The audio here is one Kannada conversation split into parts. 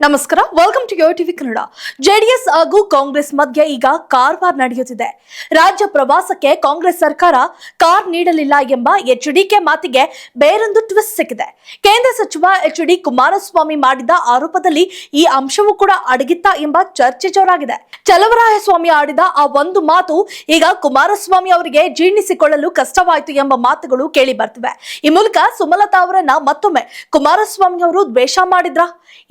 ನಮಸ್ಕಾರ welcome to yo TV Kannada JDS ಹಾಗೂ ಕಾಂಗ್ರೆಸ್ ಮಧ್ಯೆ ಈಗ ಕಾರವಾರ ನಡೆಯುತ್ತಿದೆ. ರಾಜ್ಯ ಪ್ರವಾಸಕ್ಕೆ ಕಾಂಗ್ರೆಸ್ ಸರ್ಕಾರ ಕಾರ್ ನೀಡಲಿಲ್ಲ ಎಂಬ ಎಚ್ ಡಿಕೆ ಮಾತಿಗೆ ಬೇರೊಂದು ಟ್ವಿಸ್ಟ್ ಸಿಕ್ಕಿದೆ. ಕೇಂದ್ರ ಸಚಿವ ಎಚ್ ಡಿ ಕುಮಾರಸ್ವಾಮಿ ಮಾಡಿದ ಆರೋಪದಲ್ಲಿ ಈ ಅಂಶವೂ ಕೂಡ ಅಡಗಿತ್ತ ಎಂಬ ಚರ್ಚೆ ಜೋರಾಗಿದೆ. ಚಲವರಾಯಸ್ವಾಮಿ ಆಡಿದ ಆ ಒಂದು ಮಾತು ಈಗ ಕುಮಾರಸ್ವಾಮಿ ಅವರಿಗೆ ಜೀರ್ಣಿಸಿಕೊಳ್ಳಲು ಕಷ್ಟವಾಯಿತು ಎಂಬ ಮಾತುಗಳು ಕೇಳಿ ಬರ್ತಿವೆ. ಈ ಮೂಲಕ ಸುಮಲತಾ ಅವರನ್ನ ಮತ್ತೊಮ್ಮೆ ಕುಮಾರಸ್ವಾಮಿ ಅವರು ದ್ವೇಷ ಮಾಡಿದ್ರ?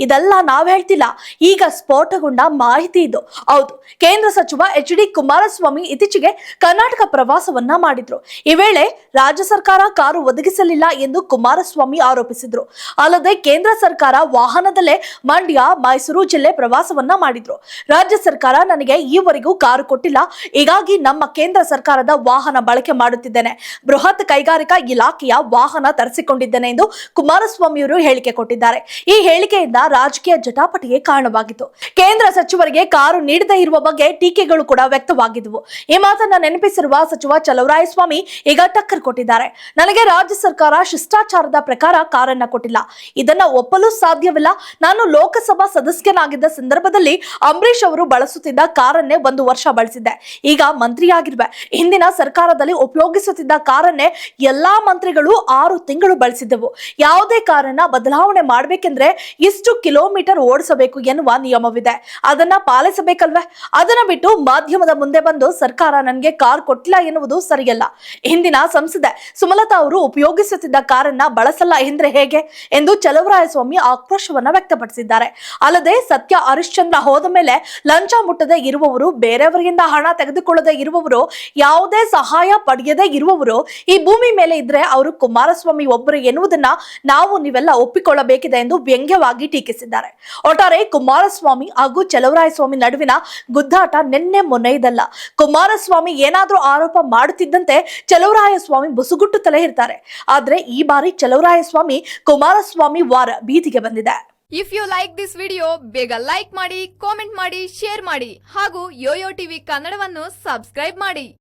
ಇದೆಲ್ಲ ನಾವ್ ಹೇಳ್ತಿಲ್ಲ. ಈಗ ಸ್ಫೋಟಗೊಂಡ ಮಾಹಿತಿ ಇದು. ಹೌದು. ಕೇಂದ್ರ ಸಚಿವ ಎಚ್ ಡಿ ಕುಮಾರಸ್ವಾಮಿ ಇತ್ತೀಚೆಗೆ ಕರ್ನಾಟಕ ಪ್ರವಾಸವನ್ನ ಮಾಡಿದ್ರು. ಈ ವೇಳೆ ರಾಜ್ಯ ಸರ್ಕಾರ ಕಾರು ಒದಗಿಸಲಿಲ್ಲ ಎಂದು ಕುಮಾರಸ್ವಾಮಿ ಆರೋಪಿಸಿದ್ರು. ಅಲ್ಲದೆ ಕೇಂದ್ರ ಸರ್ಕಾರ ವಾಹನದಲ್ಲೇ ಮಂಡ್ಯ, ಮೈಸೂರು ಜಿಲ್ಲೆ ಪ್ರವಾಸವನ್ನ ಮಾಡಿದ್ರು. ರಾಜ್ಯ ಸರ್ಕಾರ ನನಗೆ ಈವರೆಗೂ ಕಾರು ಕೊಟ್ಟಿಲ್ಲ. ಹೀಗಾಗಿ ನಮ್ಮ ಕೇಂದ್ರ ಸರ್ಕಾರದ ವಾಹನ ಬಳಕೆ ಮಾಡುತ್ತಿದ್ದೇನೆ. ಬೃಹತ್ ಕೈಗಾರಿಕಾ ಇಲಾಖೆಯ ವಾಹನ ತರಿಸಿಕೊಂಡಿದ್ದೇನೆ ಎಂದು ಕುಮಾರಸ್ವಾಮಿಯವರು ಹೇಳಿಕೆ ಕೊಟ್ಟಿದ್ದಾರೆ. ಈ ಹೇಳಿಕೆಯಿಂದ ರಾಜಕೀಯ ಜಟಾಪಟಿಗೆ ಕಾರಣವಾಗಿತ್ತು. ಕೇಂದ್ರ ಸಚಿವರಿಗೆ ಕಾರು ನೀಡದೇ ಇರುವ ಬಗ್ಗೆ ಟೀಕೆಗಳು ಕೂಡ ವ್ಯಕ್ತವಾಗಿದ್ದವು ಈ ಮಾತನ್ನ ನೆನಪಿಸಿರುವ ಸಚಿವ ಚಲವರಾಯಸ್ವಾಮಿ ಈಗ ಟಕ್ಕರ್ ಕೊಟ್ಟಿದ್ದಾರೆ. ನನಗೆ ರಾಜ್ಯ ಸರ್ಕಾರ ಶಿಷ್ಟಾಚಾರದ ಪ್ರಕಾರ ಕಾರನ್ನ ಕೊಟ್ಟಿಲ್ಲ. ಇದನ್ನ ಒಪ್ಪಲು ಸಾಧ್ಯವಿಲ್ಲ. ನಾನು ಲೋಕಸಭಾ ಸದಸ್ಯನಾಗಿದ್ದ ಸಂದರ್ಭದಲ್ಲಿ ಅಂಬರೀಶ್ ಅವರು ಬಳಸುತ್ತಿದ್ದ ಕಾರನ್ನೇ ಒಂದು ವರ್ಷ ಬಳಸಿದ್ದೆ. ಈಗ ಮಂತ್ರಿಯಾಗಿರುವೆ. ಹಿಂದಿನ ಸರ್ಕಾರದಲ್ಲಿ ಉಪಯೋಗಿಸುತ್ತಿದ್ದ ಕಾರನ್ನೇ ಎಲ್ಲಾ ಮಂತ್ರಿಗಳು ಆರು ತಿಂಗಳು ಬಳಸಿದ್ದೆವು. ಯಾವುದೇ ಕಾರನ್ನ ಬದಲಾವಣೆ ಮಾಡಬೇಕೆಂದ್ರೆ ಇಷ್ಟು ಕಿಲೋಮೀಟರ್ ಓಡಿಸಬೇಕು ಎನ್ನುವ ನಿಯಮವಿದೆ. ಅದನ್ನ ಪಾಲಿಸಬೇಕಲ್ವೇ? ಅದನ್ನ ಬಿಟ್ಟು ಮಾಧ್ಯಮದ ಮುಂದೆ ಬಂದು ಸರ್ಕಾರ ನನಗೆ ಕಾರ್ ಕೊಟ್ಟಿಲ್ಲ ಎನ್ನುವುದು ಸರಿಯಲ್ಲ. ಹಿಂದಿನ ಸಂಸದೆ ಸುಮಲತಾ ಅವರು ಉಪಯೋಗಿಸುತ್ತಿದ್ದ ಕಾರನ್ನ ಬಳಸಲ್ಲ ಎಂದ್ರೆ ಹೇಗೆ? ಎಂದು ಚಲವರಾಯಸ್ವಾಮಿ ಆಕ್ರೋಶವನ್ನ ವ್ಯಕ್ತಪಡಿಸಿದ್ದಾರೆ. ಅಲ್ಲದೆ ಸತ್ಯ ಹರಿಶ್ಚಂದ್ರ ಹೋದ ಮೇಲೆ ಲಂಚ ಮುಟ್ಟದೆ ಇರುವವರು, ಬೇರೆಯವರಿಂದ ಹಣ ತೆಗೆದುಕೊಳ್ಳದೆ ಇರುವವರು, ಯಾವುದೇ ಸಹಾಯ ಪಡೆಯದೇ ಇರುವವರು, ಈ ಭೂಮಿ ಮೇಲೆ ಇದ್ರೆ ಅವರು ಕುಮಾರಸ್ವಾಮಿ ಒಬ್ಬರು ಎನ್ನುವುದನ್ನ ನಾವು ನೀವೆಲ್ಲ ಒಪ್ಪಿಕೊಳ್ಳಬೇಕಿದೆ ಎಂದು ವ್ಯಂಗ್ಯವಾಗಿ ಟೀಕಿಸಿದ್ದಾರೆ. ಒಟ್ಟಾರೆ ಕುಮಾರಸ್ವಾಮಿ ಹಾಗೂ ಚಲವರಾಯಸ್ವಾಮಿ ನಡುವಿನ ಗುದ್ದಾಟ ನಿನ್ನೆ ಮೊನ್ನೆಯದಲ್ಲ. ಕುಮಾರಸ್ವಾಮಿ ಏನಾದರೂ ಆರೋಪ ಮಾಡುತ್ತಿದ್ದಂತೆ ಚಲವರಾಯಸ್ವಾಮಿ ತಲೆ ಇರ್ತಾರೆ ಆದ್ರೆ ಈ ಬಾರಿ ಚಲವರಾಯಸ್ವಾಮಿ ಕುಮಾರಸ್ವಾಮಿ ವಾರ ಬೀದಿಗೆ ಬಂದಿದೆ. If you like this video ಬೇಗ ಲೈಕ್ ಮಾಡಿ ಕಾಮೆಂಟ್ ಮಾಡಿ ಶೇರ್ ಮಾಡಿ ಹಾಗೂ ಯೋಯೋ ಟಿವಿ ಕನ್ನಡವನ್ನು ಸಬ್ಸ್ಕ್ರೈಬ್ ಮಾಡಿ.